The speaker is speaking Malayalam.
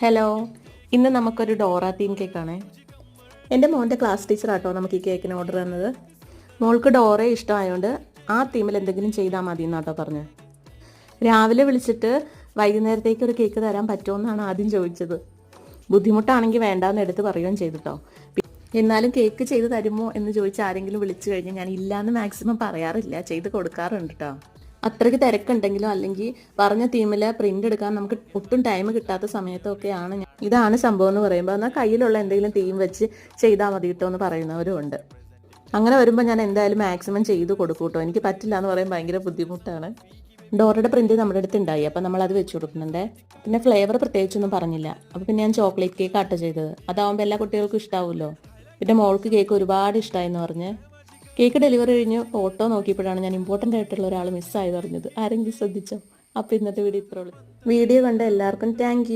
ഹലോ ഇന്ന് നമുക്കൊരു ഡോറ തീം കേക്കാണ്. എന്റെ മോന്റെ ക്ലാസ് ടീച്ചറാട്ടോ നമുക്ക് ഈ കേക്കിന് ഓർഡർ തന്നത്. മോൾക്ക് ഡോറ ഇഷ്ടമായതുകൊണ്ട് ആ തീമിൽ എന്തെങ്കിലും ചെയ്താൽ മതി എന്നാട്ടോ പറഞ്ഞു. രാവിലെ വിളിച്ചിട്ട് വൈകുന്നേരത്തേക്ക് ഒരു കേക്ക് തരാൻ പറ്റുമോ എന്നാണ് ആദ്യം ചോദിച്ചത്. ബുദ്ധിമുട്ടാണെങ്കിൽ വേണ്ടാന്ന് എടുത്ത് പറയുകയും ചെയ്തിട്ടോ. എന്നാലും കേക്ക് ചെയ്ത് തരുമോ എന്ന് ചോദിച്ച് ആരെങ്കിലും വിളിച്ചു കഴിഞ്ഞാൽ ഞാൻ ഇല്ലാന്ന് മാക്സിമം പറയാറില്ല. ചെയ്ത് കൊടുക്കാറുണ്ട് കേട്ടോ അത്രയ്ക്ക് തിരക്കുണ്ടെങ്കിലോ അല്ലെങ്കിൽ പറഞ്ഞ തീമിൽ പ്രിന്റ് എടുക്കാൻ നമുക്ക് ഒട്ടും ടൈം കിട്ടാത്ത സമയത്തൊക്കെയാണ് ഇതാണ് സംഭവം എന്ന് പറയുമ്പോൾ എന്നാൽ കയ്യിലുള്ള എന്തെങ്കിലും തീം വെച്ച് ചെയ്താൽ മതി കിട്ടുമോ എന്ന് പറയുന്നവരും ഉണ്ട്. അങ്ങനെ വരുമ്പോൾ ഞാൻ എന്തായാലും മാക്സിമം ചെയ്ത് കൊടുക്കും കേട്ടോ എനിക്ക് പറ്റില്ല എന്ന് പറയാൻ ഭയങ്കര ബുദ്ധിമുട്ടാണ്. ഡോറയുടെ പ്രിന്റ് നമ്മുടെ അടുത്ത് ഉണ്ടായി അപ്പം നമ്മൾ അത് വെച്ച് കൊടുക്കുന്നുണ്ട്. പിന്നെ ഫ്ലേവർ പ്രത്യേകിച്ചൊന്നും പറഞ്ഞില്ല. അപ്പം പിന്നെ ഞാൻ ചോക്ലേറ്റ് കേക്ക് ആട്ടോ ചെയ്തത്. അതാവുമ്പോൾ എല്ലാ കുട്ടികൾക്കും ഇഷ്ടാവുമല്ലോ പിന്നെ മോൾക്ക് കേക്ക് ഒരുപാട് ഇഷ്ടമായി എന്ന് പറഞ്ഞ്. കേക്ക് ഡെലിവറി കഴിഞ്ഞ് ഫോട്ടോ നോക്കിയപ്പോഴാണ് ഞാൻ ഇമ്പോർട്ടന്റ് ആയിട്ടുള്ള ഒരാൾ മിസ്സായത് അറിഞ്ഞത്. ആരെങ്കിലും ശ്രദ്ധിച്ചോ? അപ്പോൾ ഇന്നത്തെ വീഡിയോ ഇത്രയുള്ളൂ വീഡിയോ കണ്ട എല്ലാവർക്കും താങ്ക്